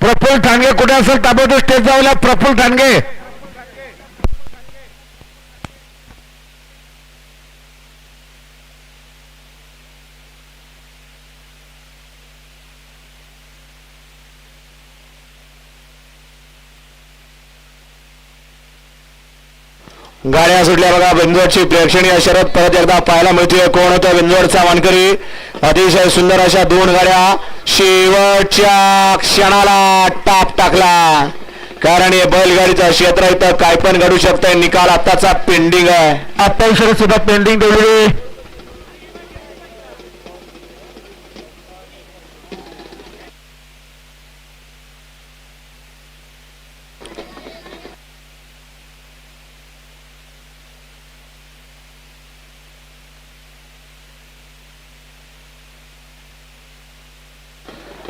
प्रफुल्ल ठाणगे कुठे असेल? ताबडतोब स्टेज जाऊला प्रफुल्ल ठाणगे. गाड्या सुटल्या बघा बिंजोडची प्रेक्षणीय शरद परत एकदा पाहायला मिळते कोण होतं? बिंजोडचा मानकरी अतिशय सुंदर अशा दोन गाड्या शेवटच्या क्षणाला टाप टाकला. कारण हे बैलगाडीचं क्षेत्र इथं काय पण घडू शकतंय. निकाल आत्ताचा पेंडिंग आहे. आता शरद सुद्धा पेंडिंग ठेवलेली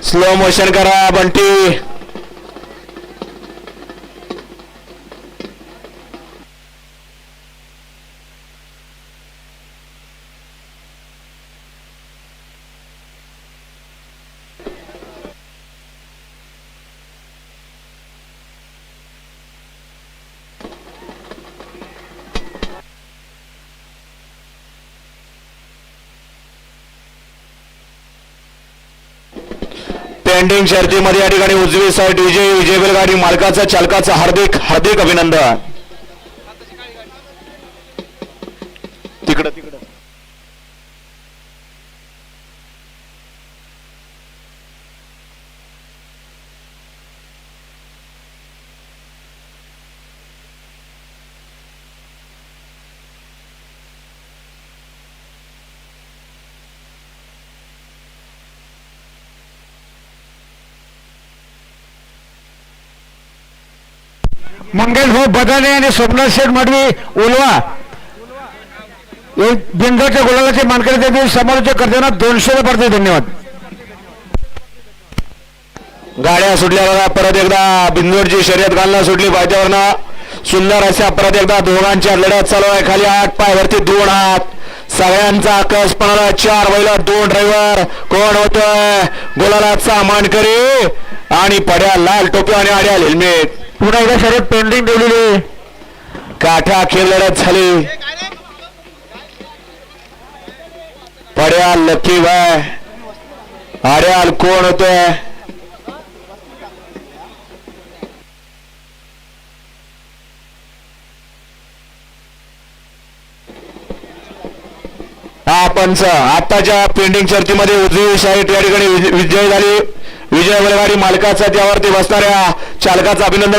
स्लो मोशन करा बंटी. पेंडिंग शर्तीमध्ये या ठिकाणी उजवी साईड विजय विजय बैलगाडी मालकाचा चालकाचं हार्दिक हार्दिक अभिनंदन. तिकडं तिकडं. मंगेश भाऊ बदाने आणि सोमनाथ शेठ मडवी उलवा. एक बिंदूच्या गुलालाचे मानकरी देतील समालोचक करताना दोनशे पडते धन्यवाद. गाड्या सुटल्या बघा परत एकदा बिंदूरची शर्यत घालणं सुटली पाहिजे सुंदर अशा परत एकदा दोघांच्या लढ्यात चालू आहे. खाली आठ पायवरती दोन हात सगळ्यांचा आकस पणाला चार बैल दोन ड्रायव्हर कोण होतोय गोलालाचा मानकरी आणि पड्या लाल टोपी आणि आड्या हेल्मेट पुन्हा एकदा शर्यत पेंडिंग ठेवलेली काठा खेळ लढत झाली. पड्या लकी बाय. आड्याल कोण होतोय हा पंच आताच्या पेंडिंग चर्चेमध्ये उजवी साईड या ठिकाणी विजय झाली. विजय बैलगाडी मालकाचा त्यावरती बसणाऱ्या चालकाचं अभिनंदन